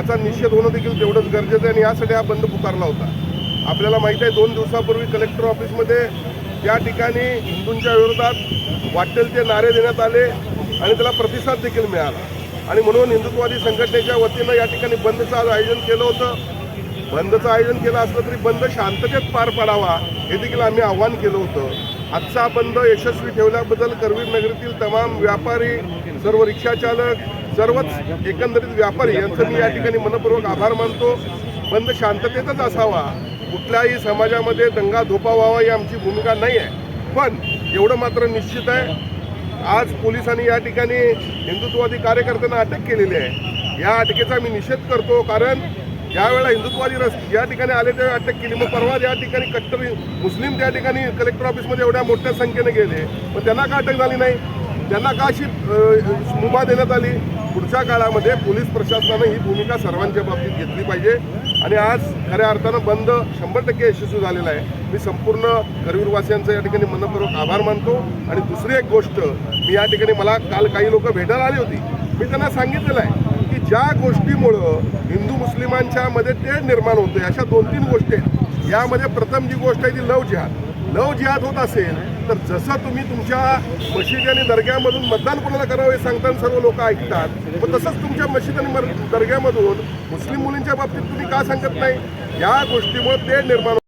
याचा निषेध होणं देखील तेवढंच गरजेचं आहे आणि यासाठी हा बंद पुकारला होता. आपल्याला माहीत आहे दोन दिवसापूर्वी कलेक्टर ऑफिसमध्ये या ठिकाणी हिंदूंच्या विरोधात वाटेल ते नारे देण्यात आले आणि त्याला प्रतिसाद देखील मिळाला. आणि म्हणून हिंदुत्ववादी संघटनेच्या वतीनं या ठिकाणी बंदचं आज आयोजन केलं होतं. बंदचं आयोजन केलं असलं तरी बंद शांततेत पार पाडावा हे देखील आम्ही आव्हान केलं होतं. आजचा बंद यशस्वी ठेवल्याबद्दल करवीर नगरीतील तमाम व्यापारी सर्व रिक्षाचालक सर्वच एकंदरीत व्यापारी यांचं मी या ठिकाणी मनपूर्वक आभार मानतो. बंद शांततेतच असावा. कुठल्याही समाजामध्ये दंगा धोपा व्हावा ही आमची भूमिका नाही आहे. पण एवढं मात्र निश्चित आहे. आज पोलिसांनी या ठिकाणी हिंदुत्ववादी कार्यकर्त्यांना अटक केलेली आहे. या अटकेचा मी निषेध करतो कारण ज्यावेळेला हिंदुत्ववादी रस या ठिकाणी आले तेव्हा अटक केली. मग परवा या ठिकाणी कट्टर मुस्लिम त्या ठिकाणी कलेक्टर ऑफिसमध्ये एवढ्या मोठ्या संख्येने गेले. पण त्यांना का अटक झाली नाही? त्यांना का अशी मुभा देण्यात आली? पुढच्या काळामध्ये पोलीस प्रशासनानं ही भूमिका सर्वांच्या बाबतीत घेतली पाहिजे. आणि आज खऱ्या अर्थानं बंद शंभर टक्के यशस्वी झालेला आहे. मी संपूर्ण करवीरवासियांचा या ठिकाणी मनपूर्वक आभार मानतो. आणि दुसरी एक गोष्ट मी या ठिकाणी मला काल काही लोक भेटायला आली होती. मी त्यांना सांगितलेलं आहे की ज्या गोष्टीमुळं हिंदू मुस्लिमांच्या मध्ये तेढ निर्माण होते अशा दोन तीन गोष्टी आहेत. यामध्ये प्रथम जी गोष्ट आहे ती लव जिहाद. लव जिहाद होत असेल तर जसं तुम्ही तुमच्या मशिदी आणि दर्ग्यामधून मतदान कोणाला करावं हे सांगताना सर्व लोक ऐकतात मग तसंच तुमच्या मशीद आणि दर्ग्यामधून मुस्लिम मुलींच्या बाबतीत तुम्ही का सांगत नाही? या गोष्टीमुळे ते निर्माण